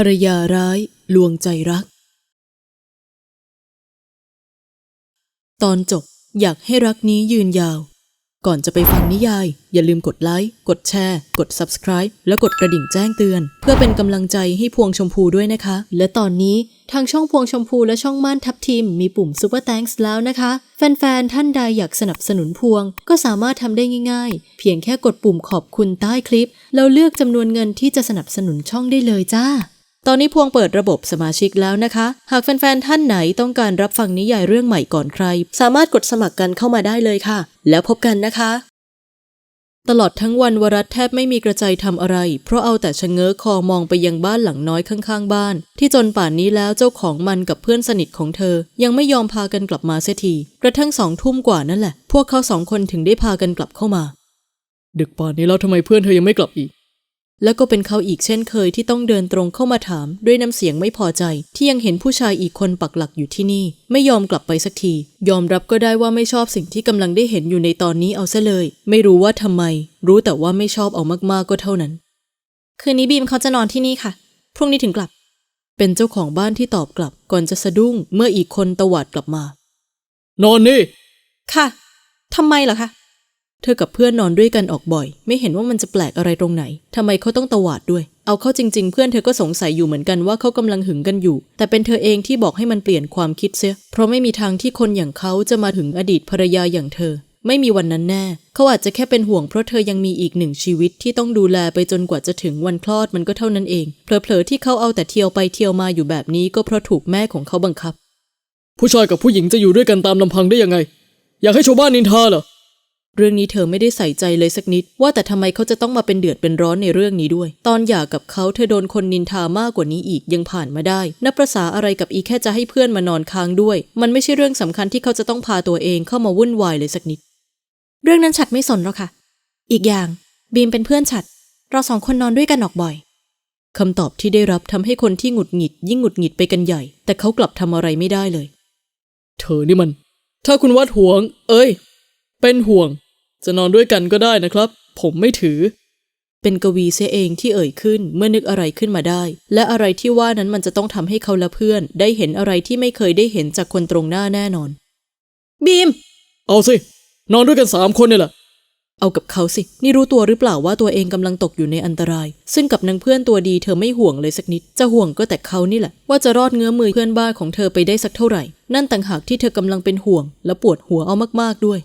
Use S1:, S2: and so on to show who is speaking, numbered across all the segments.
S1: รรยาร้ายลวงใจรัก ตอนจบอยากให้รักนี้ยืนยาว ก่อนจะไปฟังนิยาย อย่าลืมกดไลค์ กดแชร์ กด Subscribe และกดกระดิ่งแจ้งเตือน เพื่อเป็นกำลังใจให้พวงชมพูด้วยนะคะ และตอนนี้ทางช่องพวงชมพูและช่องม่านทับทิมมีปุ่ม Super Thanks แล้วนะคะ แฟนๆ ท่านใดอยากสนับสนุนพวง ก็สามารถทำได้ง่ายๆ เพียงแค่กดปุ่มขอบคุณใต้คลิป แล้วเลือกจำนวนเงินที่จะสนับสนุนช่องได้เลยจ้า ตอนนี้พวงเปิดระบบสมาชิกแล้วนะคะ หากแฟนๆท่านไหนต้องการรับฟังนิยายเรื่องใหม่ก่อนใคร สามารถกดสมัครกันเข้ามาได้เลยค่ะ แล้วพบกันนะคะ ตลอดทั้งวันวรัตแทบไม่มีกระใจทำอะไร เพราะเอาแต่ชะเง้อคอมองไปยังบ้านหลังน้อยข้างๆ บ้าน ที่จนป่านนี้แล้วเจ้าของมันกับเพื่อนสนิทของเธอ ยังไม่ยอมพากันกลับมาเสียทีกระทั่งสองทุ่มกว่านั่นแหละ พวกเขาสองคนถึงได้พากันกลับเข้ามา ดึกป่านนี้แล้วทำไมเพื่อนเธอยังไม่กลับอีก แล้วก็เป็นเขาอีกเช่นเคยที่ต้องเดินตรงเข้ามาถาม ด้วยน้ำเสียงไม่พอใจ ที่ยังเห็นผู้ชายอีกคนปักหลักอยู่ที่นี่ ไม่ยอมกลับไปสักที ยอมรับก็ได้ว่าไม่ชอบสิ่งที่กำลังได้เห็นอยู่ในตอนนี้เอาซะเลย ไม่รู้ว่าทำไม รู้แต่ว่าไม่ชอบเอามากๆก็เท่านั้น คืนนี้บีมเขาจะนอนที่นี่ค่ะ พรุ่งนี้ถึงกลับ เป็นเจ้าของบ้านที่ตอบกลับ ก่อนจะสะดุ้งเมื่ออีกคนตวาดกลับมา
S2: นอนนี่
S1: ค่ะทำไมเหรอคะ เธอกับเพื่อนนอนด้วยกันออกบ่อย ไม่เห็นว่ามันจะแปลกอะไรตรงไหน ทำไมเขาต้องตวาดด้วย เอาเข้าจริง ๆ เพื่อนเธอก็สงสัยอยู่เหมือนกันว่าเขากำลังหึงกันอยู่ แต่เป็นเธอเองที่บอกให้มันเปลี่ยนความคิดเสีย เพราะไม่มีทางที่คนอย่างเขาจะมาถึงอดีตภรรยาอย่างเธอ ไม่มีวันนั้นแน่ เขาอาจจะแค่เป็นห่วงเพราะเธอยังมีอีกหนึ่งชีวิตที่ต้องดูแลไปจนกว่าจะถึงวันคลอดมันก็เท่านั้นเอง เผลอๆที่เขาเอาแต่เที่ยวไปเที่ยวมาอยู่แบบนี้ก็เพราะถูกแม่ของเขาบังคับ
S2: ผู้ชายกับผู้หญิงจะอยู่ด้วยกันตามลำพังได้ยังไง อยากให้ชาวบ้านนินทาเหรอ
S1: เรื่องนี้เธอไม่ได้ใส่ใจเลยสักนิด ว่าแต่ทำไมเขาจะต้องมาเป็นเดือดเป็นร้อนในเรื่องนี้ด้วย ตอนหย่ากับเขาเธอโดนคนนินทามากกว่านี้อีกยังผ่านมาได้ นับประษาอะไรกับอีแค่จะให้เพื่อนมานอนค้างด้วย มันไม่ใช่เรื่องสำคัญที่เขาจะต้องพาตัวเองเข้ามาวุ่นวายเลยสักนิด เรื่องนั้นฉัดไม่สนหรอกค่ะ อีกอย่างบีมเป็นเพื่อนฉัด เราสองคนนอนด้วยกันออกบ่อยคำตอบที่ได้รับทำให้คนที่หงุดหงิด ยิ่งหงุดหงิดไปกันใหญ่ แต่เขากลับทำอะไรไม่ได้เลย
S2: เธอนี่มัน ถ้าคุณวัดห่วง เอ้ย เป็นห่วง จะนอนด้วยกันก็ได้นะครับ ผมไม่ถือ
S1: เป็นกวีเสียเองที่เอ่ยขึ้นเมื่อนึกอะไรขึ้นมาได้ และอะไรที่ว่านั้นมันจะต้องทำให้เขาและเพื่อน ได้เห็นอะไรที่ไม่เคยได้เห็นจากคนตรงหน้าแน่นอน บีม
S2: เอาสิ นอนด้วยกันสามคนเนี่ยแหละ
S1: เอากับเขาสิ นี่รู้ตัวหรือเปล่าว่าตัวเองกำลังตกอยู่ในอันตราย ซึ่งกับนางเพื่อนตัวดีเธอไม่ห่วงเลยสักนิด จะห่วงก็แต่เขานี่แหละ ว่าจะรอดเงื้อมือเพื่อนบ้านของเธอไปได้สักเท่าไหร่ นั่นต่างหากที่เธอกำลังเป็นห่วง และปวดหัวเอามากๆด้วย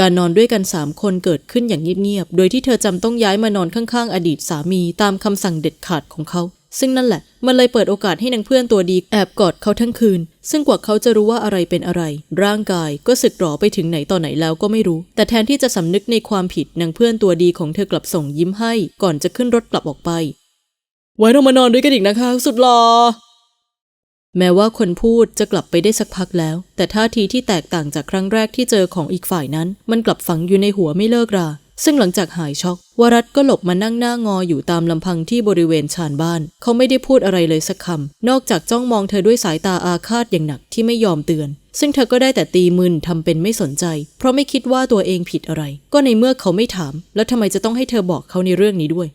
S1: การนอนด้วยกันสามคนเกิดขึ้นอย่างเงียบๆ โดยที่เธอจำต้องย้ายมานอนข้างๆ อดีตสามีตามคำสั่งเด็ดขาดของเขา ซึ่งนั่นแหละ มันเลยเปิดโอกาสให้นางเพื่อนตัวดีแอบกอดเขาทั้งคืน ซึ่งกว่าเขาจะรู้ว่าอะไรเป็นอะไร ร่างกายก็สึกหรอไปถึงไหนต่อไหนแล้วก็ไม่รู้ แต่แทนที่จะสำนึกในความผิดนางเพื่อนตัวดีของเธอกลับส่งยิ้มให้ ก่อนจะขึ้นรถกลับออกไป
S2: ไว้เรามานอนด้วยกันอีกนะคะ สุดหล่อ
S1: แม้ว่าคนพูดจะกลับไปได้สักพักแล้ว แต่ท่าทีที่แตกต่างจากครั้งแรกที่เจอของอีกฝ่ายนั้น มันกลับฝังอยู่ในหัวไม่เลิกรา ซึ่งหลังจากหายช็อกวรัตก็หลบมานั่งหน้างออยู่ตามลำพังที่บริเวณชานบ้าน เขาไม่ได้พูดอะไรเลยสักคำนอกจากจ้องมองเธอด้วยสายตาอาฆาตอย่างหนักที่ไม่ยอมเตือน ซึ่งเธอก็ได้แต่ตีมึนทำเป็นไม่สนใจ เพราะไม่คิดว่าตัวเองผิดอะไร ก็ในเมื่อเขาไม่ถาม แล้วทำไมจะต้องให้เธอบอกเขาในเรื่องนี้ด้วย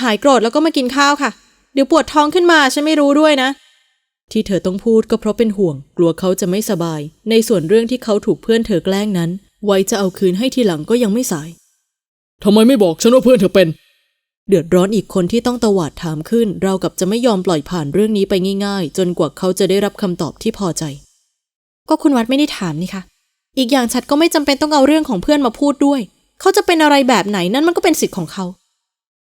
S1: หายโกรธแล้วก็มากินข้าวค่ะเดี๋ยวปวดท้องขึ้นมาฉันไม่รู้ด้วยนะ ที่เธอต้องพูดก็เพราะเป็นห่วง กลัวเขาจะไม่สบาย ในส่วนเรื่องที่เขาถูกเพื่อนเธอแกล้งนั้น ไว้จะเอาคืนให้ทีหลังก็ยังไม่สาย
S2: ทำไมไม่บอกฉันว่าเพื่อนเธอเป็น
S1: เดือดร้อนอีกคนที่ต้องตวาดถามขึ้น เราวกับจะไม่ยอมปล่อยผ่านเรื่องนี้ไปง่ายๆ จนกว่าเขาจะได้รับคำตอบที่พอใจ ก็คุณวัดไม่ได้ถามนี่คะอีกอย่างฉัดก็ไม่จำเป็นต้องเอาเรื่องของเพื่อนมาพูดด้วย เขาจะเป็นอะไรแบบไหนนั่นมันก็เป็นสิทธิ์ของเขา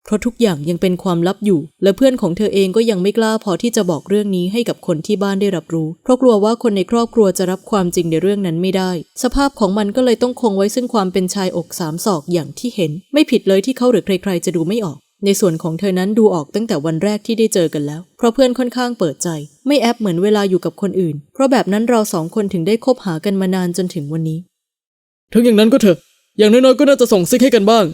S1: เพราะทุกอย่างยังเป็นความลับอยู่ และเพื่อนของเธอเองก็ยังไม่กล้าพอที่จะบอกเรื่องนี้ให้กับคนที่บ้านได้รับรู้ เพราะกลัวว่าคนในครอบครัวจะรับความจริงในเรื่องนั้นไม่ได้ สภาพของมันก็เลยต้องคงไว้ซึ่งความเป็นชายอกสามศอกอย่างที่เห็น ไม่ผิดเลยที่เขาหรือใคร ๆ จะดูไม่ออก ในส่วนของเธอนั้นดูออกตั้งแต่วันแรกที่ได้เจอกันแล้ว เพราะเพื่อนค่อนข้างเปิดใจ ไม่แอบเหมือนเวลาอยู่กับคนอื่น เพราะแบบนั้นเราสองคนถึงได้คบหากันมานานจนถึงวันนี้
S2: ถึงอย่างนั้นก็เถอะ อย่างน้อยๆก็น่าจะส่งซิกให้กันบ้าง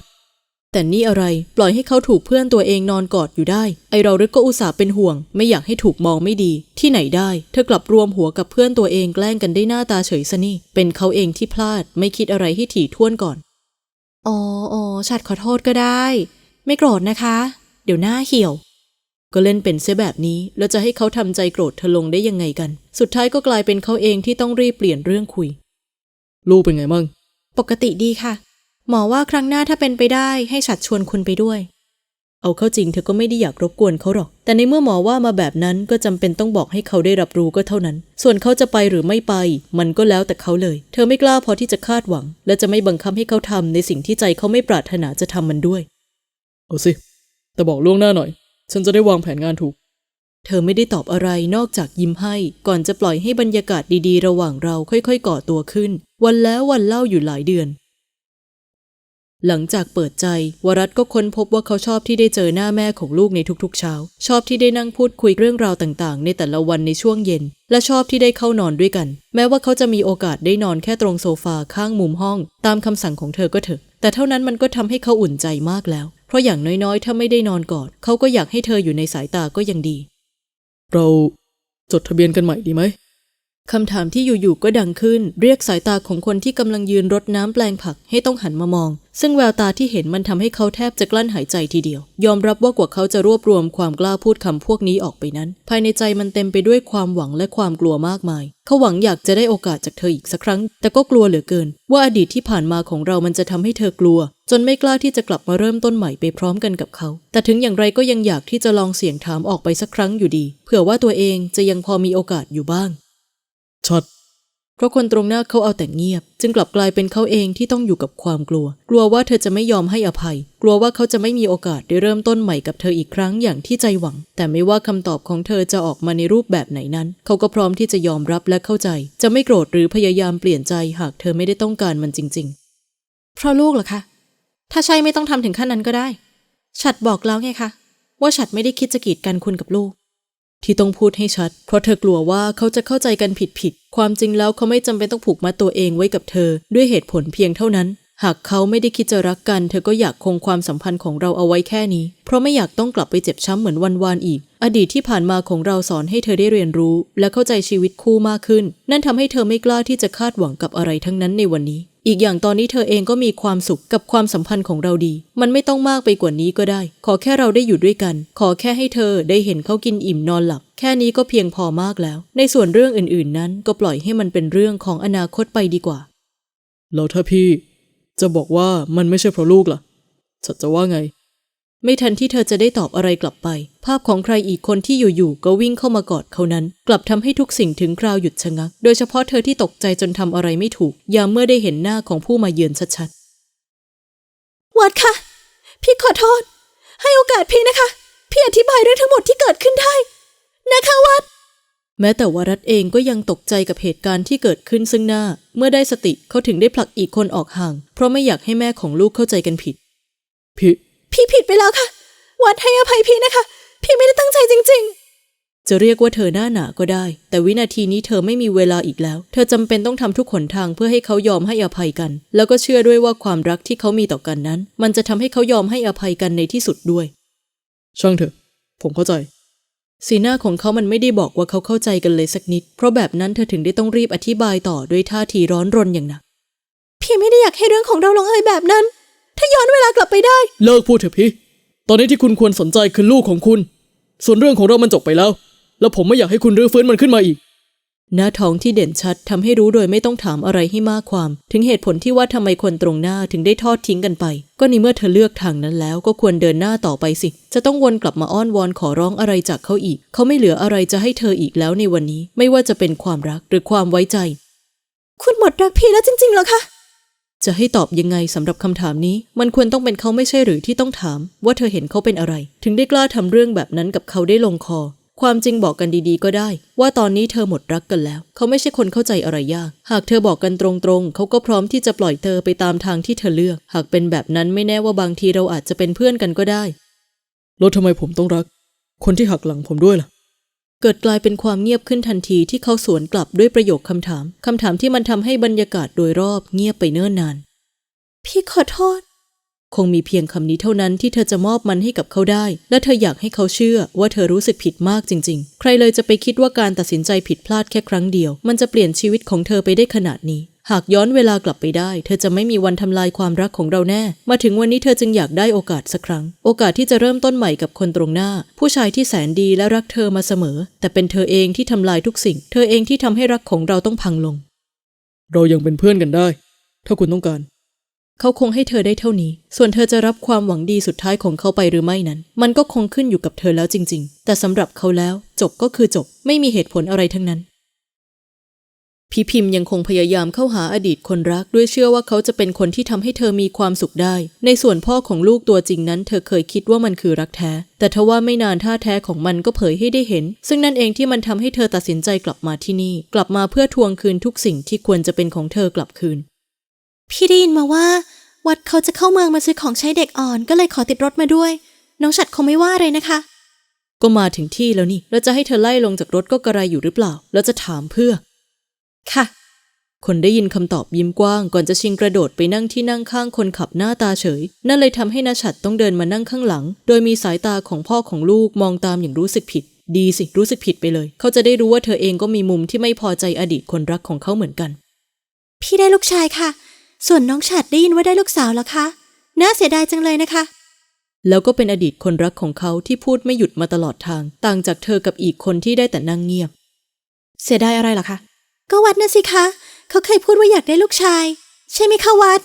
S1: แต่นี่อะไรปล่อยให้เขาถูกเพื่อนตัวเองนอนกอดอยู่ได้ ไอเรารึกก็อุตส่าห์เป็นห่วง ไม่อยากให้ถูกมองไม่ดี ที่ไหนได้ เธอกลับรวมหัวกับเพื่อนตัวเองแกล้งกันได้หน้าตาเฉยซะนี่ เป็นเขาเองที่พลาด ไม่คิดอะไรให้ถี่ถ้วนก่อน อ๋ออ๋อฉัดขอโทษก็ได้ ไม่โกรธนะคะ เดี๋ยวหน้าเหี่ยว ก็เล่นเป็นเสียแบบนี้ แล้วจะให้เขาทำใจโกรธเธอลงได้ยังไงกัน สุดท้ายก็กลายเป็นเขาเองที่ต้องรีบเปลี่ยนเรื่องคุย
S2: ลูกเป็นไงมั่ง
S1: ปกติดีค่ะ หมอว่าครั้งหน้าถ้าเป็นไปได้ให้ฉัดชวนคุณไปด้วย เอาเข้าจริงเธอก็ไม่ได้อยากรบกวนเขาหรอก แต่ในเมื่อหมอว่ามาแบบนั้นก็จำเป็นต้องบอกให้เขาได้รับรู้ก็เท่านั้น ส่วนเขาจะไปหรือไม่ไป มันก็แล้วแต่เขาเลย เธอไม่กล้าพอที่จะคาดหวัง และจะไม่บังคับให้เขาทำในสิ่งที่ใจเขาไม่ปรารถนาจะทำมันด้วย
S2: เอาสิ แต่บอกล่วงหน้าหน่อย ฉันจะได้วางแผนงานถูก
S1: เธอไม่ได้ตอบอะไรนอกจากยิ้มให้ ก่อนจะปล่อยให้บรรยากาศดีๆ ระหว่างเราค่อยๆ ก่อตัวขึ้น วันแล้ววันเล่าอยู่หลายเดือน หลังจากเปิดใจ วรัตก็ค้นพบว่าเขาชอบที่ได้เจอหน้าแม่ของลูกในทุกๆ เช้า ชอบที่ได้นั่งพูดคุยเรื่องราวต่างๆ ในแต่ละวันในช่วงเย็น และชอบที่ได้เข้านอนด้วยกัน แม้ว่าเขาจะมีโอกาสได้นอนแค่ตรงโซฟาข้างมุมห้อง ตามคำสั่งของเธอก็เถอะ แต่เท่านั้นมันก็ทำให้เขาอุ่นใจมากแล้ว เพราะอย่างน้อยๆ ถ้าไม่ได้นอนกอดเขาก็อยากให้เธออยู่ในสายตาก็ยังดี
S2: เราจดทะเบียนกันใหม่ดีไหม
S1: คำถามที่อยู่ๆก็ดังขึ้น เรียกสายตาของคนที่กำลังยืนรดน้ำแปลงผักให้ต้องหันมามอง ซึ่งแววตาที่เห็นมันทำให้เขาแทบจะกลั้นหายใจทีเดียว ยอมรับว่ากว่าเขาจะรวบรวมความกล้าพูดคำพวกนี้ออกไปนั้น ภายในใจมันเต็มไปด้วยความหวังและความกลัวมากมาย เขาหวังอยากจะได้โอกาสจากเธออีกสักครั้ง แต่ก็กลัวเหลือเกิน ว่าอดีตที่ผ่านมาของเรามันจะทำให้เธอกลัว จนไม่กล้าที่จะกลับมาเริ่มต้นใหม่ไปพร้อมกันกับเขา แต่ถึงอย่างไรก็ยังอยากที่จะลองเสี่ยงถามออกไปสักครั้งอยู่ดี เผื่อว่าตัวเองจะยังพอมีโอกาสอยู่บ้าง
S2: ชัด
S1: เพราะคนตรงหน้าเขาเอาแต่เงียบ จึงกลับกลายเป็นเขาเองที่ต้องอยู่กับความกลัว กลัวว่าเธอจะไม่ยอมให้อภัย กลัวว่าเขาจะไม่มีโอกาสได้เริ่มต้นใหม่กับเธออีกครั้งอย่างที่ใจหวัง แต่ไม่ว่าคำตอบของเธอจะออกมาในรูปแบบไหนนั้น เขาก็พร้อมที่จะยอมรับและเข้าใจ จะไม่โกรธหรือพยายามเปลี่ยนใจหากเธอไม่ได้ต้องการมันจริง ๆ เพราะลูกเหรอคะ ถ้าใช่ไม่ต้องทำถึงขั้นนั้นก็ได้ ฉัดบอกแล้วไงคะว่าฉัดไม่ได้คิดจะกีดกันคุณกับลูก ที่ต้องพูดให้ชัด เพราะเธอกลัวว่าเขาจะเข้าใจกันผิดๆ ความจริงแล้วเขาไม่จำเป็นต้องผูกมัดตัวเองไว้กับเธอ ด้วยเหตุผลเพียงเท่านั้น หากเขาไม่ได้คิดจะรักกัน เธอก็อยากคงความสัมพันธ์ของเราเอาไว้แค่นี้ เพราะไม่อยากต้องกลับไปเจ็บช้ำเหมือนวันวานอีก อดีตที่ผ่านมาของเราสอนให้เธอได้เรียนรู้ และเข้าใจชีวิตคู่มากขึ้น นั่นทำให้เธอไม่กล้าที่จะคาดหวังกับอะไรทั้งนั้นในวันนี้ อีกอย่างตอนนี้เธอเองก็มีความสุขกับความสัมพันธ์ของเราดี มันไม่ต้องมากไปกว่านี้ก็ได้ ขอแค่เราได้อยู่ด้วยกัน ขอแค่ให้เธอได้เห็นเขากินอิ่มนอนหลับ แค่นี้ก็เพียงพอมากแล้ว ในส่วนเรื่องอื่นๆ นั้นก็ปล่อยให้มันเป็นเรื่องของอนาคตไปดีกว่า
S2: แล้วถ้าพี่ จะบอกว่ามันไม่ใช่เพราะลูกล่ะฉันจะว่าไง
S1: ไม่ทันที่เธอจะได้ตอบอะไรกลับไป ภาพของใครอีกคนที่อยู่ๆก็วิ่งเข้ามากอดเขานั้น กลับทำให้ทุกสิ่งถึงคราวหยุดชะงัก โดยเฉพาะเธอที่ตกใจจนทำอะไรไม่ถูก ยามเมื่อได้เห็นหน้าของผู้มาเยือนชัดๆ วัดค่ะ พี่ขอโทษ ให้โอกาสพี่นะคะ พี่อธิบายเรื่องทั้งหมดที่เกิดขึ้นได้ นะคะวัด แม้แต่วรัตเองก็ยังตกใจกับเหตุการณ์ที่เกิดขึ้นซึ่งหน้า เมื่อได้สติเขาถึงได้ผลักอีกคนออกห่าง เพราะไม่อยากให้แม่ของลูกเข้าใจกันผิด
S2: พี่
S1: พี่ผิดไปแล้วค่ะ วัดให้อภัยพี่นะคะ พี่ไม่ได้ตั้งใจจริง ๆ จะเรียกว่าเธอหน้าหนาก็ได้ แต่วินาทีนี้เธอไม่มีเวลาอีกแล้ว เธอจำเป็นต้องทำทุกขนทางเพื่อให้เขายอมให้อภัยกัน แล้วก็เชื่อด้วยว่าความรักที่เขามีต่อกันนั้น มันจะทำให้เขายอมให้อภัยกันในที่สุดด้วย
S2: ช่างเถอะ ผมเข้าใจ
S1: สีหน้าของเขามันไม่ได้บอกว่าเขาเข้าใจกันเลยสักนิด เพราะแบบนั้นเธอถึงได้ต้องรีบอธิบายต่อด้วยท่าทีร้อนรนอย่างหนัก พี่ไม่ได้อยากให้เรื่องของเราลงเอยแบบนั้น ถ้าย้อนเวลากลับไปได้
S2: เลิกพูดเถอะพี่ ตอนนี้ที่คุณควรสนใจคือลูกของคุณ ส่วนเรื่องของเรามันจบไปแล้ว แล้วผมไม่อยากให้คุณรื้อฟื้นมันขึ้นมาอีก
S1: หน้าท้องที่เด่นชัดทำให้รู้โดยไม่ต้องถามอะไรให้มากความ ถึงเหตุผลที่ว่าทำไมคนตรงหน้าถึงได้ทอดทิ้งกันไป ก็ในเมื่อเธอเลือกทางนั้นแล้วก็ควรเดินหน้าต่อไปสิ จะต้องวนกลับมาอ้อนวอนขอร้องอะไรจากเขาอีก เขาไม่เหลืออะไรจะให้เธออีกแล้วในวันนี้ ไม่ว่าจะเป็นความรักหรือความไว้ใจ คุณหมดรักพี่แล้วจริงๆเหรอคะ จะให้ตอบยังไงสำหรับคำถามนี้ มันควรต้องเป็นเขาไม่ใช่หรือที่ต้องถาม ว่าเธอเห็นเขาเป็นอะไร ถึงได้กล้าทำเรื่องแบบนั้นกับเขาได้ลงคอ ความจริงบอกกันดีๆ ก็ได้ ว่าตอนนี้เธอหมดรักกันแล้ว เขาไม่ใช่คนเข้าใจอะไรยาก หากเธอบอกกันตรงๆ เขาก็พร้อมที่จะปล่อยเธอไปตามทางที่เธอเลือก หากเป็นแบบนั้นไม่แน่ว่าบางทีเราอาจจะเป็นเพื่อนกันก็ได้
S2: แล้วทำไมผมต้องรัก คนที่หักหลังผมด้วยล่ะ
S1: เกิดกลายเป็นความเงียบขึ้นทันทีที่เขาสวนกลับด้วยประโยคคำถามคำถามที่มันทำให้บรรยากาศโดยรอบเงียบไปเนิ่นนาน พี่ขอโทษ คงมีเพียงคำนี้เท่านั้นที่เธอจะมอบมันให้กับเขาได้ และเธออยากให้เขาเชื่อว่าเธอรู้สึกผิดมากจริง ๆ ใครเลยจะไปคิดว่าการตัดสินใจผิดพลาดแค่ครั้งเดียว มันจะเปลี่ยนชีวิตของเธอไปได้ขนาดนี้ หากย้อนเวลากลับไปได้ เธอจะไม่มีวันทำลายความรักของเราแน่ มาถึงวันนี้เธอจึงอยากได้โอกาสสักครั้ง โอกาสที่จะเริ่มต้นใหม่กับคนตรงหน้า ผู้ชายที่แสนดีและรักเธอมาเสมอ แต่เป็นเธอเองที่ทำลายทุกสิ่ง เธอเองที่ทำให้รักของเราต้องพังลง
S2: เรายังเป็นเพื่อนกันได้ ถ้าคุณต้องการ
S1: เขาคงให้เธอได้เท่านี้ ส่วนเธอจะรับความหวังดีสุดท้ายของเขาไปหรือไม่นั้น มันก็คงขึ้นอยู่กับเธอแล้วจริง ๆ แต่สำหรับเขาแล้ว จบก็คือจบ ไม่มีเหตุผลอะไรทั้งนั้น พี่พิมพ์ยังคงพยายามเข้าหาอดีตคนรัก ด้วยเชื่อว่าเขาจะเป็นคนที่ทำให้เธอมีความสุขได้ ในส่วนพ่อของลูกตัวจริงนั้น เธอเคยคิดว่ามันคือรักแท้ แต่ทว่าไม่นานท่าแท้ของมันก็เผยให้ได้เห็น ซึ่งนั่นเองที่มันทำให้เธอตัดสินใจกลับมาที่นี่ กลับมาเพื่อทวงคืนทุกสิ่งที่ควรจะเป็นของเธอกลับคืน
S3: พี่ได้ยินมาว่า วัดเขาจะเข้าเมืองมาซื้อของใช้เด็กอ่อน ก็เลยขอติดรถมาด้วย น้องฉัดคงไม่ว่าอะไรนะคะ
S1: ก็มาถึงที่แล้วนี่ แล้วจะให้เธอไล่ลงจากรถก็กระไรอยู่หรือเปล่า แล้วจะถามเพื่อ
S3: ค่ะ
S1: คนได้ยินคำตอบยิ้มกว้างก่อนจะชิงกระโดดไปนั่งที่นั่งข้างคนขับหน้าตาเฉย นั่นเลยทำให้นาชัดต้องเดินมานั่งข้างหลัง โดยมีสายตาของพ่อของลูกมองตามอย่างรู้สึกผิด ดีสิรู้สึกผิดไปเลย เขาจะได้รู้ว่าเธอเองก็มีมุมที่ไม่พอใจอดีตคนรักของเขาเหมือนกัน
S3: พี่ได้ลูกชายค่ะ ส่วนน้องฉัดได้ยินว่าได้ลูกสาวแล้วคะน่าเสียดายจังเลยนะคะ
S1: แล้วก็เป็นอดีตคนรักของเขาที่พูดไม่หยุดมาตลอดทาง ต่างจากเธอกับอีกคนที่ได้แต่นั่งเงียบ
S3: เสียดายอะไรเหรอคะ ก็วัดนะสิคะ เขาเคยพูดว่าอยากได้ลูกชาย ใช่ไหมคะวัด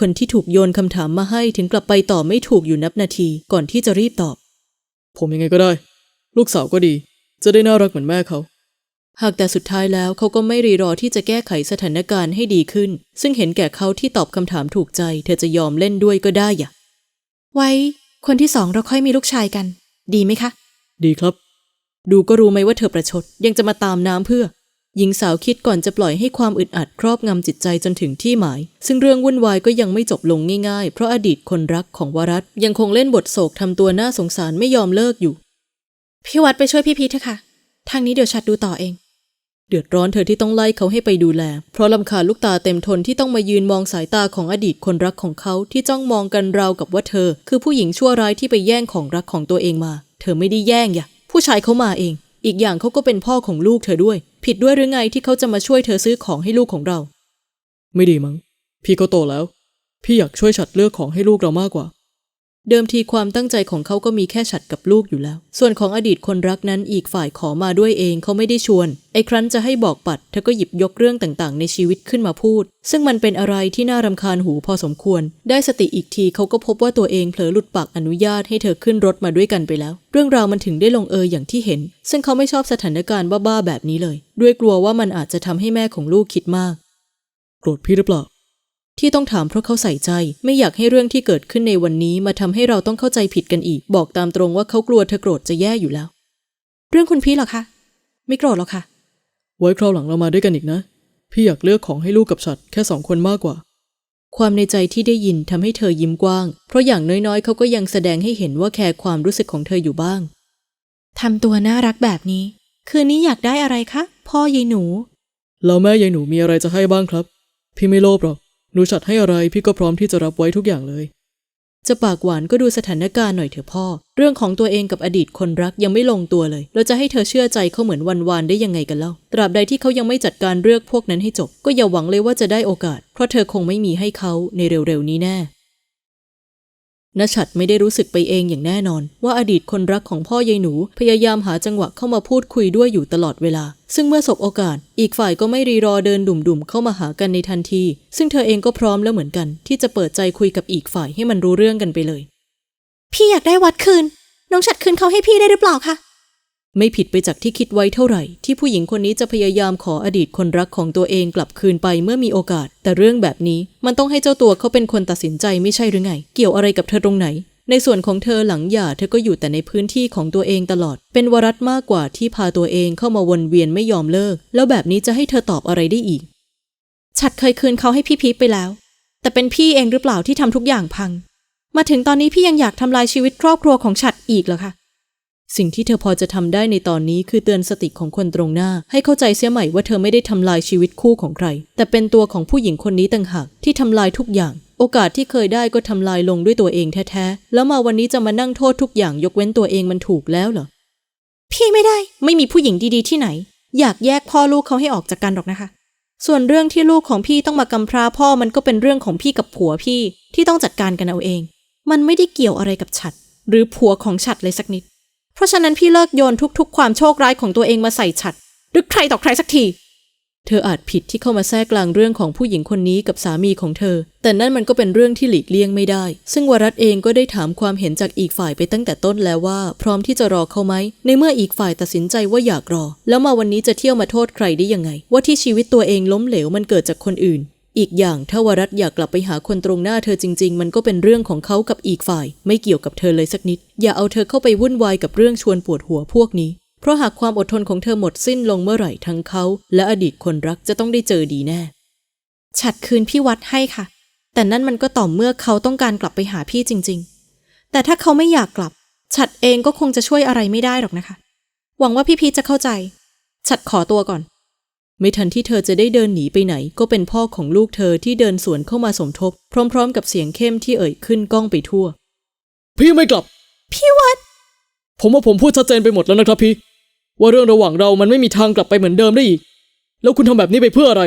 S1: คนที่ถูกโยนคำถามมาให้ถึงกลับไปต่อไม่ถูกอยู่นับนาทีก่อนที่จะรีบตอบ
S2: ผมยังไงก็ได้ ลูกสาวก็ดี จะได้น่ารักเหมือนแม่เขา
S1: หากแต่สุดท้ายแล้วเขาก็ไม่รีรอที่จะแก้ไขสถานการณ์ให้ดีขึ้น ซึ่งเห็นแก่เขาที่ตอบคำถามถูกใจ เธอจะยอมเล่นด้วยก็ได้อย่ะ
S3: ไว้ คนที่สองเราค่อยมีลูกชายกัน ดีไหมคะ
S2: ดีครับ
S1: ดูก็รู้ไหมว่าเธอประชดยังจะมาตามน้ำเพื่อ หญิงสาวคิดก่อนจะปล่อยให้ความอึดอัดครอบงำจิตใจจนถึงที่หมาย ซึ่งเรื่องวุ่นวายก็ยังไม่จบลงง่ายๆ เพราะอดีตคนรักของวรัตยังคงเล่นบทโศกทำตัวน่าสงสารไม่ยอมเลิกอยู่
S3: พี่วัดไปช่วยพี่พีทเถอะค่ะ ทางนี้เดี๋ยวฉัดดูต่อเอง
S1: เดือดร้อนเธอที่ต้องไล่เขาให้ไปดูแล เพราะลำคาญลูกตาเต็มทนที่ต้องมายืนมองสายตาของอดีตคนรักของเขาที่จ้องมองกันราวกับว่าเธอ คือผู้หญิงชั่วร้ายที่ไปแย่งของรักของตัวเองมา เธอไม่ได้แย่งอย่าผู้ชายเขามาเอง อีกอย่างเขาก็เป็นพ่อของลูกเธอด้วย ผิดด้วยหรือไงที่เขาจะมาช่วยเธอซื้อของให้ลูกของเรา
S2: ไม่ดีมั้ง พี่ก็โตแล้ว พี่อยากช่วยฉัดเลือกของให้ลูกเรามากกว่า
S1: เดิมทีความตั้งใจของเขาก็มีแค่ฉัดกับลูกอยู่แล้ว ส่วนของอดีตคนรักนั้นอีกฝ่ายขอมาด้วยเองเขาไม่ได้ชวน ไอ้ครั้นจะให้บอกปัด เธอก็หยิบยกเรื่องต่างๆ ในชีวิตขึ้นมาพูด ซึ่งมันเป็นอะไรที่น่ารำคาญหูพอสมควร ได้สติอีกทีเขาก็พบว่าตัวเองเผลอหลุดปากอนุญาตให้เธอขึ้นรถมาด้วยกันไปแล้ว เรื่องราวมันถึงได้ลงเอยอย่างที่เห็น ซึ่งเขาไม่ชอบสถานการณ์บ้าๆแบบนี้เลย ด้วยกลัวว่ามันอาจจะทำให้แม่ของลูกคิดมาก
S2: โกรธพี่หรือเปล่า
S1: ที่ต้องถามเพราะเขาใส่ใจ ไม่อยากให้เรื่องที่เกิดขึ้นในวันนี้มาทำให้เราต้องเข้าใจผิดกันอีก บอกตามตรงว่าเขากลัวเธอโกรธจะแย่อยู่แล้ว
S3: เรื่องคุณพี่เหรอคะไม่โกรธหรอกค่ะ
S2: ไว้คราวหลังเรามาด้วยกันอีกนะ พี่อยากเลือกของให้ลูกกับฉัดแค่สองคนมากกว่า
S1: ความในใจที่ได้ยินทำให้เธอยิ้มกว้าง เพราะอย่างน้อยๆ เขาก็ยังแสดงให้เห็นว่าแคร์ความรู้สึกของเธออยู่บ้าง
S3: ทำตัวน่ารักแบบนี้ คืนนี้อยากได้อะไรคะ พ่อยายหนู
S2: แล้วแม่ยายหนูมีอะไรจะให้บ้างครับ พี่ไม่โลภหรอก หนูฉัดให้อะไรพี่ก็พร้อมที่จะรับไว้ทุกอย่างเลย
S1: จะปากหวานก็ดูสถานการณ์หน่อยเถอะพ่อ เรื่องของตัวเองกับอดีตคนรักยังไม่ลงตัวเลย เราจะให้เธอเชื่อใจเขาเหมือนวันวานได้ยังไงกันเล่า ตราบใดที่เขายังไม่จัดการเรื่องพวกนั้นให้จบ ก็อย่าหวังเลยว่าจะได้โอกาส เพราะเธอคงไม่มีให้เขาในเร็วๆนี้แน่นชัดไม่ได้รู้สึกไปเองอย่างแน่นอน ว่าอดีตคนรักของพ่อยายหนู พยายามหาจังหวะเข้ามาพูดคุยด้วยอยู่ตลอดเวลา ซึ่งเมื่อสบโอกาส อีกฝ่ายก็ไม่รีรอเดินดุ่มๆเข้ามาหากันในทันที ซึ่งเธอเองก็พร้อมแล้วเหมือนกัน ที่จะเปิดใจคุยกับอีกฝ่ายให้มันรู้เรื่องกันไปเลย
S3: พี่อยากได้วัดคืน น้องฉัดคืนเขาให้พี่ได้หรือเปล่าคะ
S1: ไม่ผิดไปจากที่คิดไว้เท่าไหร่ ที่ผู้หญิงคนนี้จะพยายามขออดีตคนรักของตัวเองกลับคืนไปเมื่อมีโอกาส แต่เรื่องแบบนี้มันต้องให้เจ้าตัวเขาเป็นคนตัดสินใจไม่ใช่หรือไง เกี่ยวอะไรกับเธอตรงไหน ในส่วนของเธอหลังหย่าเธอก็อยู่แต่ในพื้นที่ของตัวเองตลอด เป็นวรัตมากกว่าที่พาตัวเองเข้ามาวนเวียนไม่ยอมเลิก แล้วแบบนี้จะให้เธอตอบอะไรได้อีก
S3: ฉัดเคยคืนเขาให้พี่พีทไปแล้ว แต่เป็นพี่เองหรือเปล่าที่ทำทุกอย่างพัง มาถึงตอนนี้พี่ยังอยากทำลายชีวิตครอบครัวของฉัดอีกเหรอคะ
S1: สิ่งที่เธอพอจะทำได้ในตอนนี้คือเตือนสติของคนตรงหน้า ให้เข้าใจเสียใหม่ว่าเธอไม่ได้ทำลายชีวิตคู่ของใคร แต่เป็นตัวของผู้หญิงคนนี้ต่างหากที่ทำลายทุกอย่าง โอกาสที่เคยได้ก็ทำลายลงด้วยตัวเองแท้ๆ แล้วมาวันนี้จะมานั่งโทษทุกอย่างยกเว้นตัวเองมันถูกแล้วเหรอ
S3: พี่ไม่ได้ ไม่มีผู้หญิงดีๆที่ไหน อยากแยกพ่อลูกเขาให้ออกจากกันหรอกนะคะ ส่วนเรื่องที่ลูกของพี่ต้องมากำพร้าพ่อมันก็เป็นเรื่องของพี่กับผัวพี่ที่ต้องจัดการกันเอาเอง มันไม่ได้เกี่ยวอะไรกับฉัด หรือผัวของฉัดเลยสักนิด เพราะฉะนั้นพี่เลิกโยนทุกๆ ความโชคร้ายของตัวเองมาใส่ฉัด หรือใครต่อใครสักที
S1: เธออาจผิดที่เข้ามาแทรกกลางเรื่องของผู้หญิงคนนี้กับสามีของเธอ แต่นั่นมันก็เป็นเรื่องที่หลีกเลี่ยงไม่ได้ ซึ่งวรัตเองก็ได้ถามความเห็นจากอีกฝ่ายไปตั้งแต่ต้นแล้วว่า พร้อมที่จะรอเขาไหม ในเมื่ออีกฝ่ายตัดสินใจว่าอยากรอ แล้วมาวันนี้จะเที่ยวมาโทษใครได้ยังไง ว่าที่ชีวิตตัวเองล้มเหลวมันเกิดจากคนอื่น อีกอย่างถ้าวรัตอยากกลับไปหาคนตรงหน้าเธอจริง ๆ มันก็เป็นเรื่องของเขากับอีกฝ่าย ไม่เกี่ยวกับเธอเลยสักนิด อย่าเอาเธอเข้าไปวุ่นวายกับเรื่องชวนปวดหัวพวกนี้ เพราะหากความอดทนของเธอหมดสิ้นลงเมื่อไหร่ทั้งเขา และอดีตคนรักจะต้องได้เจอดีแน่
S3: ฉัดคืนพี่วัดให้ค่ะ แต่นั่นมันก็ต่อเมื่อเขาต้องการกลับไปหาพี่จริง ๆ แต่ถ้าเขาไม่อยากกลับ ฉัดเองก็คงจะช่วยอะไรไม่ได้หรอกนะคะ หวังว่าพี่พีชจะเข้าใจ ฉัดขอตัวก่อน
S1: ไม่ทันที่เธอจะได้เดินหนีไปไหน ก็เป็นพ่อของลูกเธอที่เดินสวนเข้ามาสมทบ พร้อม ๆ กับเสียงเข้มที่เอ่ยขึ้นก้องไปทั่ว
S2: พี่ไม่กลับ
S3: พี่วัด
S2: ผมว่าผมพูดชัดเจนไปหมดแล้วนะครับพี่ ว่าเรื่องระหว่างเรามันไม่มีทางกลับไปเหมือนเดิมได้อีก แล้วคุณทำแบบนี้ไปเพื่ออะไร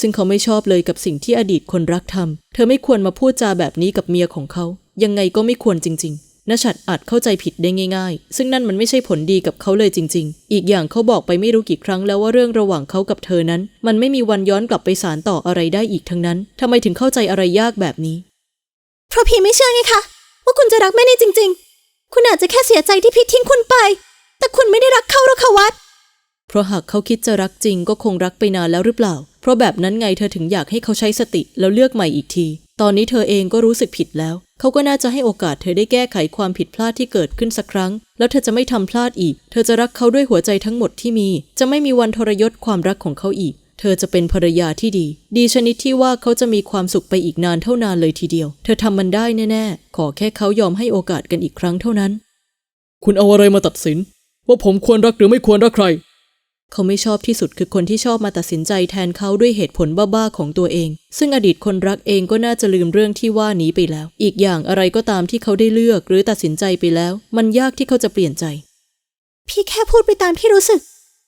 S1: ซึ่งเขาไม่ชอบเลยกับสิ่งที่อดีตคนรักทำ เธอไม่ควรมาพูดจาแบบนี้กับเมียของเขา ยังไงก็ไม่ควรจริงๆนชัดอาจเข้าใจผิดได้ง่าย ๆ ซึ่งนั่นมันไม่ใช่ผลดีกับเขาเลยจริง ๆ อีกอย่างเขาบอกไปไม่รู้กี่ครั้งแล้วว่าเรื่องระหว่างเขากับเธอนั้น มันไม่มีวันย้อนกลับไปสารต่ออะไรได้อีกทั้งนั้นทำไมถึงเข้าใจอะไรยากแบบนี้
S3: เพราะพี่ไม่เชื่อไงคะว่าคุณจะรักแม่นี่จริง ๆ คุณอาจจะแค่เสียใจที่พี่ทิ้งคุณไป แต่คุณไม่ได้รักเขาหรอกค่ะวัด
S1: เพราะหากเขาคิดจะรักจริงก็คงรักไปนานแล้วหรือเปล่า เพราะแบบนั้นไงเธอถึงอยากให้เขาใช้สติแล้วเลือกใหม่อีกที ตอนนี้เธอเองก็รู้สึกผิดแล้ว เขาก็น่าจะให้โอกาสเธอได้แก้ไขความผิดพลาดที่เกิดขึ้นสักครั้ง แล้วเธอจะไม่ทำพลาดอีก เธอจะรักเขาด้วยหัวใจทั้งหมดที่มี จะไม่มีวันทรยศความรักของเขาอีกเธอจะเป็นภรรยาที่ดี ดีชนิดที่ว่าเขาจะมีความสุขไปอีกนานเท่านานเลยทีเดียว เธอทำมันได้แน่ ๆ ขอแค่เขายอมให้โอกาสกันอีกครั้งเท่านั้น
S2: คุณเอาอะไรมาตัดสิน ว่าผมควรรักหรือไม่ควรรักใคร
S1: เขาไม่ชอบที่สุดคือคนที่ชอบมาตัดสินใจแทนเขาด้วยเหตุผลบ้าๆของตัวเอง ซึ่งอดีตคนรักเองก็น่าจะลืมเรื่องที่ว่านี้ไปแล้ว อีกอย่างอะไรก็ตามที่เขาได้เลือกหรือตัดสินใจไปแล้ว มันยากที่เขาจะเปลี่ยนใจ
S3: พี่แค่พูดไปตามที่รู้สึก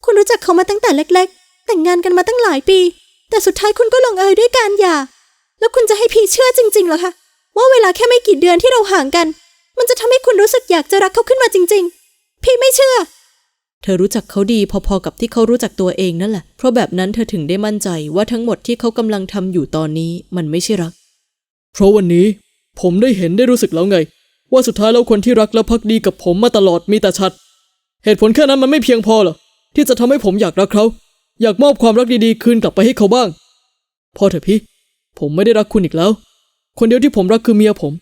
S3: คุณรู้จักเขามาตั้งแต่เล็ก ๆ แต่งงานกันมาตั้งหลายปี แต่สุดท้ายคุณก็ลงเอยด้วยการหย่า แล้วคุณจะให้พี่เชื่อจริงๆเหรอคะว่าเวลาแค่ไม่กี่เดือนที่เราห่างกัน มันจะทำให้คุณรู้สึกอยากจะรักเขาขึ้นมาจริง ๆ พี่ไม่เชื่อ
S1: เธอรู้จักเขาดีพอๆกับที่เขารู้จักตัวเองนั่นแหละ เพราะแบบนั้นเธอถึงได้มั่นใจว่าทั้งหมดที่เขากำลังทำอยู่ตอนนี้มันไม่ใช่รัก
S2: เพราะวันนี้ผมได้เห็นได้รู้สึกแล้วไง ว่าสุดท้ายแล้วคนที่รักและพักดีกับผมมาตลอดมีแต่ชัด เหตุผลแค่นั้นมันไม่เพียงพอหรอที่จะทำให้ผมอยากรักเขา อยากมอบความรักดีๆ คืนกลับไปให้เขาบ้างพอเถอะพี่ ผมไม่ได้รักคุณอีกแล้ว คนเดียวที่ผมรักคือเมียผม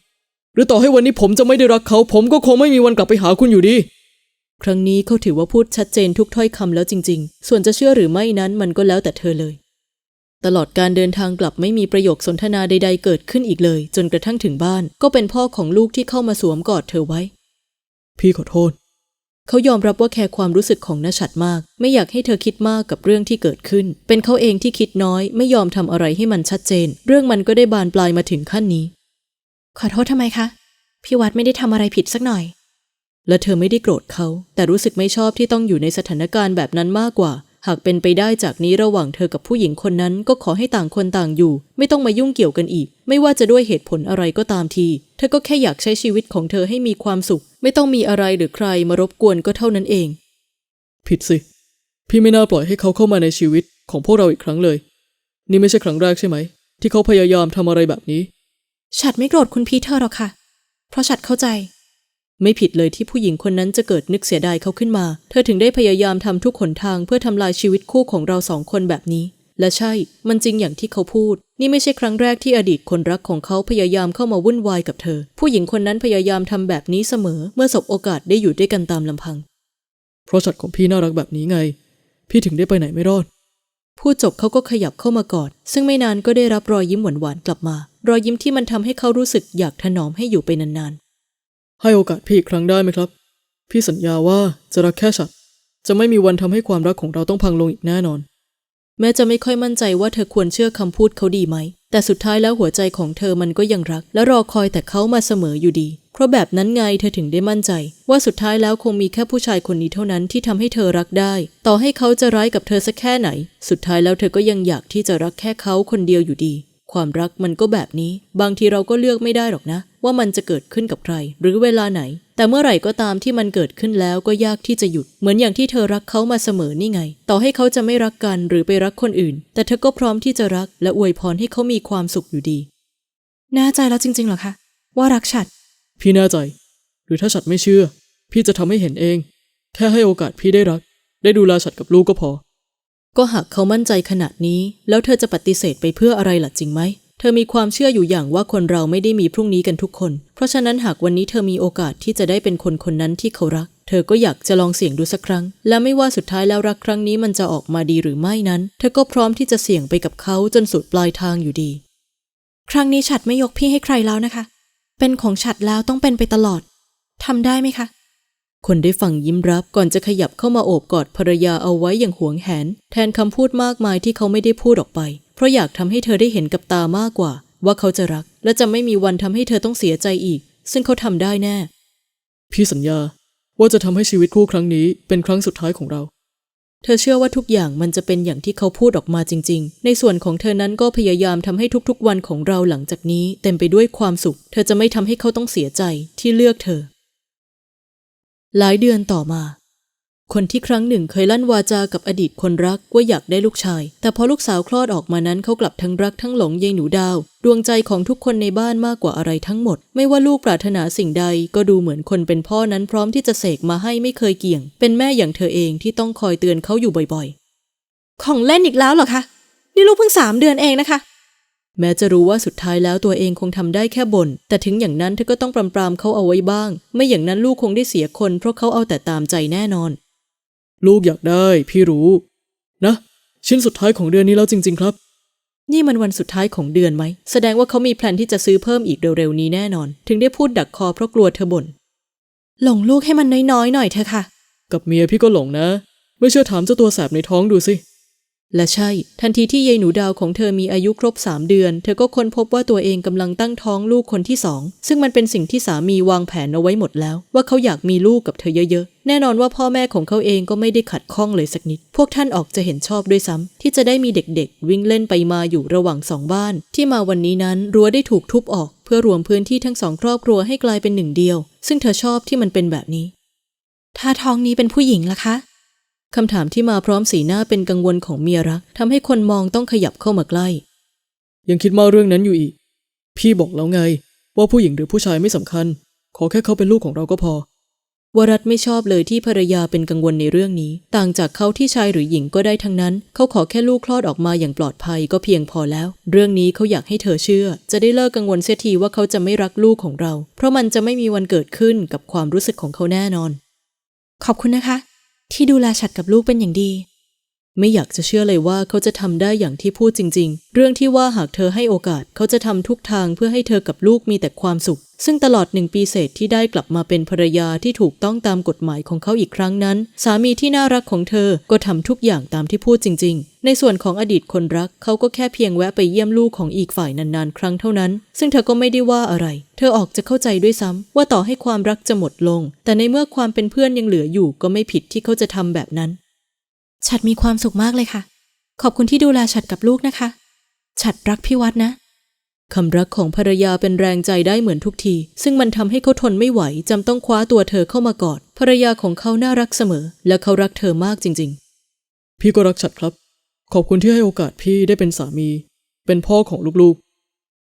S2: หรือต่อให้วันนี้ผมจะไม่ได้รักเขา ผมก็คงไม่มีวันกลับไปหาคุณอยู่ดี
S1: ครั้งนี้เขาถือว่าพูดชัดเจนทุกถ้อยคำแล้วจริง ๆ ส่วนจะเชื่อหรือไม่นั้นมันก็แล้วแต่เธอเลย ตลอดการเดินทางกลับไม่มีประโยคสนทนาใด ๆ เกิดขึ้นอีกเลย จนกระทั่งถึงบ้าน ก็เป็นพ่อของลูกที่เข้ามาสวมกอดเธอไว้
S2: พี่ขอโทษ
S1: เขายอมรับว่าแคร์ความรู้สึกของนชัดมาก ไม่อยากให้เธอคิดมากกับเรื่องที่เกิดขึ้น เป็นเขาเองที่คิดน้อย ไม่ยอมทำอะไรให้มันชัดเจน เรื่องมันก็ได้บานปลายมาถึงขั้นนี้
S3: ขอโทษทำไมคะ พี่วัดไม่ได้ทำอะไรผิดสักหน่อย
S1: และเธอไม่ได้โกรธเขา แต่รู้สึกไม่ชอบที่ต้องอยู่ในสถานการณ์แบบนั้นมากกว่า หากเป็นไปได้จากนี้ระหว่างเธอกับผู้หญิงคนนั้นก็ขอให้ต่างคนต่างอยู่ ไม่ต้องมายุ่งเกี่ยวกันอีก ไม่ว่าจะด้วยเหตุผลอะไรก็ตามที เธอก็แค่อยากใช้ชีวิตของเธอให้มีความสุข ไม่ต้องมีอะไรหรือใครมารบกวนก็เท่านั้นเอง
S2: ผิดสิ พี่ไม่น่าปล่อยให้เขาเข้ามาในชีวิตของพวกเราอีกครั้งเลย นี่ไม่ใช่ครั้งแรกใช่ไหม ที่เขาพยายามทำอะไรแบบนี้
S3: ฉัดไม่โกรธคุณพีเธอร์หรอกค่ะ เพราะฉัดเข้าใจ
S1: ไม่ผิดเลยที่ผู้หญิงคนนั้นจะเกิดนึกเสียดายเขาขึ้นมา เธอถึงได้พยายามทำทุกหนทางเพื่อทำลายชีวิตคู่ของเราสองคนแบบนี้ และใช่ มันจริงอย่างที่เขาพูด นี่ไม่ใช่ครั้งแรกที่อดีตคนรักของเขาพยายามเข้ามาวุ่นวายกับเธอ ผู้หญิงคนนั้นพยายามทำแบบนี้เสมอ เมื่อสบโอกาสได้อยู่ด้วยกันตามลำพัง
S2: เพราะชัดของพี่น่ารักแบบนี้ไง พี่ถึงได้ไปไหนไม่รอด
S1: พูดจบเขาก็ขยับเข้ามากอด ซึ่งไม่นานก็ได้รับรอยยิ้มหวานๆกลับมา รอยยิ้มที่มันทำให้เขารู้สึกอยากถนอมให้อยู่ไปนาน
S2: ให้โอกาสพี่อีกครั้งได้ไหมครับ พี่สัญญาว่าจะรักแค่ฉัดจะไม่มีวันทำให้ความรักของเราต้องพังลงอีกแน่นอน
S1: แม้จะไม่ค่อยมั่นใจว่าเธอควรเชื่อคำพูดเขาดีไหม แต่สุดท้ายแล้วหัวใจของเธอมันก็ยังรัก และรอคอยแต่เขามาเสมออยู่ดี เพราะแบบนั้นไงเธอถึงได้มั่นใจ ว่าสุดท้ายแล้วคงมีแค่ผู้ชายคนนี้เท่านั้นที่ทำให้เธอรักได้ ต่อให้เขาจะร้ายกับเธอสักแค่ไหน สุดท้ายแล้วเธอก็ยังอยากที่จะรักแค่เขาคนเดียวอยู่ดี ความรักมันก็แบบนี้ บางทีเราก็เลือกไม่ได้หรอกนะ ว่ามันจะเกิดขึ้นกับใคร หรือเวลาไหน แต่เมื่อไหร่ก็ตามที่มันเกิดขึ้นแล้วก็ยากที่จะหยุด เหมือนอย่างที่เธอรักเขามาเสมอนี่ไง ต่อให้เขาจะไม่รักกันหรือไปรักคนอื่น แต่เธอก็พร้อมที่จะรัก และอวยพรให้เขามีความสุขอยู่ดี
S3: แน่ใจแล้วจริงๆเหรอคะว่ารักฉัด
S2: พี่แน่ใจ หรือถ้าฉัดไม่เชื่อ พี่จะทำให้เห็นเอง แค่ให้โอกาสพี่ได้รัก ได้ดูแลฉัดกับลูกก็พอ
S1: ก็หากเขามั่นใจขนาดนี้ แล้วเธอจะปฏิเสธไปเพื่ออะไรล่ะจริงไหม เธอมีความเชื่ออยู่อย่างว่าคนเราไม่ได้มีพรุ่งนี้กันทุกคน เพราะฉะนั้นหากวันนี้เธอมีโอกาสที่จะได้เป็นคนคนนั้นที่เขารัก เธอก็อยากจะลองเสี่ยงดูสักครั้ง และไม่ว่าสุดท้ายแล้วรักครั้งนี้มันจะออกมาดีหรือไม่นั้น เธอก็พร้อมที่จะเสี่ยงไปกับเขาจนสุดปลายทางอยู่ดี
S3: ครั้งนี้ฉัดไม่ยกพี่ให้ใครแล้วนะคะ เป็นของฉัดแล้วต้องเป็นไปตลอดทำได้ไหมคะ
S1: คนได้ฟังยิ้มรับก่อนจะขยับเข้ามาโอบกอดภรรยาเอาไว้อย่างหวงแหน แทนคำพูดมากมายที่เขาไม่ได้พูดออกไป เพราะอยากทำให้เธอได้เห็นกับตามากกว่า ว่าเขาจะรัก และจะไม่มีวันทำให้เธอต้องเสียใจอีก ซึ่งเขาทำได้แน่
S2: พี่สัญญาว่าจะทำให้ชีวิตคู่ครั้งนี้เป็นครั้งสุดท้ายของเรา
S1: เธอเชื่อว่าทุกอย่างมันจะเป็นอย่างที่เขาพูดออกมาจริง ๆ ในส่วนของเธอนั้นก็พยายามทำให้ทุกๆ วันของเราหลังจากนี้ เต็มไปด้วยความสุข เธอจะไม่ทำให้เขาต้องเสียใจที่เลือกเธอ หลายเดือนต่อมา คนที่ครั้งหนึ่งเคยลั่นวาจากับอดีตคนรักว่าอยากได้ลูกชาย แต่พอลูกสาวคลอดออกมานั้นเขากลับทั้งรักทั้งหลงยายหนูดาว ดวงใจของทุกคนในบ้านมากกว่าอะไรทั้งหมด ไม่ว่าลูกปรารถนาสิ่งใด ก็ดูเหมือนคนเป็นพ่อนั้นพร้อมที่จะเสกมาให้ไม่เคยเกี่ยง เป็นแม่อย่างเธอเองที่ต้องคอยเตือนเขาอยู่บ่อยๆ
S3: ของเล่นอีกแล้วเหรอคะ นี่ลูกเพิ่งสามเดือนเองนะคะ
S1: แม้จะรู้ว่าสุดท้ายแล้วตัวเองคงทำได้แค่บน่น แต่ถึงอย่างนั้นเธอก็ต้องปรำปรามเขาเอาไว้บ้าง ไม่อย่างนั้นลูกคงได้เสียคน เพราะเขาเอาแต่ตามใจแน่นอน
S2: ลูกอยากได้ พี่รู้ นะ ชิ้นสุดท้ายของเดือนนี้แล้วจริง ๆ ครับ
S1: นี่มันวันสุดท้ายของเดือนไหม แสดงว่าเขามีแพลนที่จะซื้อเพิ่มอีกเร็วๆนี้แน่นอน ถึงได้พูดดักคอเพราะกลัวเธอบ่น
S3: หลงลูกให้มันน้อยๆหน่อยเถอะค่ะ
S2: กับเมียพี่ก็หลงนะ ไม่เชื่อถามเจ้าตัวแสบในท้องดูสิ
S1: และใช่ ทันทีที่ยายหนูดาวของเธอมีอายุครบ3เดือน เธอก็ค้นพบว่าตัวเองกำลังตั้งท้องลูกคนที่สองซึ่งมันเป็นสิ่งที่สามีวางแผนเอาไว้หมดแล้ว ว่าเขาอยากมีลูกกับเธอเยอะๆ แน่นอนว่าพ่อแม่ของเขาเองก็ไม่ได้ขัดข้องเลยสักนิด พวกท่านออกจะเห็นชอบด้วยซ้ำที่จะได้มีเด็กๆ วิ่งเล่นไปมาอยู่ระหว่างสองบ้าน ที่มาวันนี้นั้นรั้วได้ถูกทุบออก เพื่อรวมพื้นที่ทั้งสองครอบครัวให้กลายเป็นหนึ่งเดียว ซึ่งเธอชอบที่มันเป็นแบบนี้
S3: ถ้าท้องนี้เป็นผู้หญิงล่ะคะ
S1: คำถามที่มาพร้อมสีหน้าเป็นกังวลของเมียรักทำให้คนมองต้องขยับเข้ามาใกล้
S2: ยังคิดมากเรื่องนั้นอยู่อีก พี่บอกแล้วไง ว่าผู้หญิงหรือผู้ชายไม่สำคัญ ขอแค่เขาเป็นลูกของเราก็พอ
S1: วรัตไม่ชอบเลยที่ภรรยาเป็นกังวลในเรื่องนี้ ต่างจากเขาที่ชายหรือหญิงก็ได้ทั้งนั้น เขาขอแค่ลูกคลอดออกมาอย่างปลอดภัยก็เพียงพอแล้ว เรื่องนี้เขาอยากให้เธอเชื่อ จะได้เลิกกังวลเสียทีว่าเขาจะไม่รักลูกของเรา เพราะมันจะไม่มีวันเกิดขึ้นกับความรู้สึกของเขาแน่นอน
S3: ขอบคุณนะคะ ที่ดูแลฉัดกับลูกเป็นอย่างดี
S1: ไม่อยากจะเชื่อเลยว่าเขาจะทำได้อย่างที่พูดจริง ๆ เรื่องที่ว่าหากเธอให้โอกาสเขาจะทำทุกทางเพื่อให้เธอกับลูกมีแต่ความสุข ซึ่งตลอดหนึ่งปีเศษที่ได้กลับมาเป็นภรรยาที่ถูกต้องตามกฎหมายของเขาอีกครั้งนั้น สามีที่น่ารักของเธอก็ทำทุกอย่างตามที่พูดจริง ๆ ในส่วนของอดีตคนรักเขาก็แค่เพียงแวะไปเยี่ยมลูกของอีกฝ่ายนานๆ ครั้งเท่านั้น ซึ่งเธอก็ไม่ได้ว่าอะไร เธอออกจะเข้าใจด้วยซ้ำว่าต่อให้ความรักจะหมดลง แต่ในเมื่อความเป็นเพื่อนยังเหลืออยู่ก็ไม่ผิดที่เขาจะทำแบบนั้น
S3: ฉัดมีความสุขมากเลยค่ะ ขอบคุณที่ดูแลฉัดกับลูกนะคะ ฉัดรักพี่วัดนะ
S1: คำรักของภรรยาเป็นแรงใจได้เหมือนทุกที ซึ่งมันทำให้เขาทนไม่ไหวจำต้องคว้าตัวเธอเข้ามากอด ภรรยาของเขาน่ารักเสมอ และเขารักเธอมากจริง ๆ
S2: พี่ก็รักฉัดครับ ขอบคุณที่ให้โอกาสพี่ได้เป็นสามี เป็นพ่อของลูก
S1: ๆ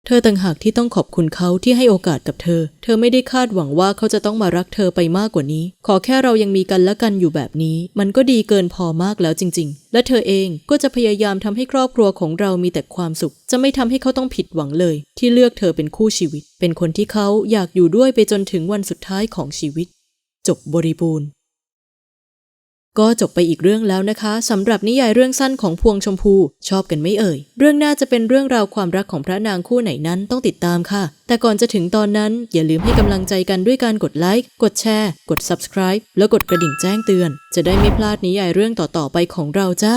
S1: เธอต่างหากที่ต้องขอบคุณเขาที่ให้โอกาสกับเธอ เธอไม่ได้คาดหวังว่าเขาจะต้องมารักเธอไปมากกว่านี้ ขอแค่เรายังมีกันและกันอยู่แบบนี้ มันก็ดีเกินพอมากแล้วจริง ๆ และเธอเองก็จะพยายามทำให้ครอบครัวของเรามีแต่ความสุข จะไม่ทำให้เขาต้องผิดหวังเลย ที่เลือกเธอเป็นคู่ชีวิต เป็นคนที่เขาอยากอยู่ด้วยไปจนถึงวันสุดท้ายของชีวิต จบบริบูรณ์ ก็จบไปอีกเรื่องแล้วนะคะสำหรับนิยายเรื่องสั้นของพวงชมพู ชอบกันไม่เอ่ย เรื่องหน้าจะเป็นเรื่องราวความรักของพระนางคู่ไหนนั้นต้องติดตามค่ะ แต่ก่อนจะถึงตอนนั้น อย่าลืมให้กำลังใจกันด้วยการกดไลค์กดแชร์ กด subscribe แล้วกดกระดิ่งแจ้งเตือน จะได้ไม่พลาดนิยายเรื่องต่อๆไปของเราจ้า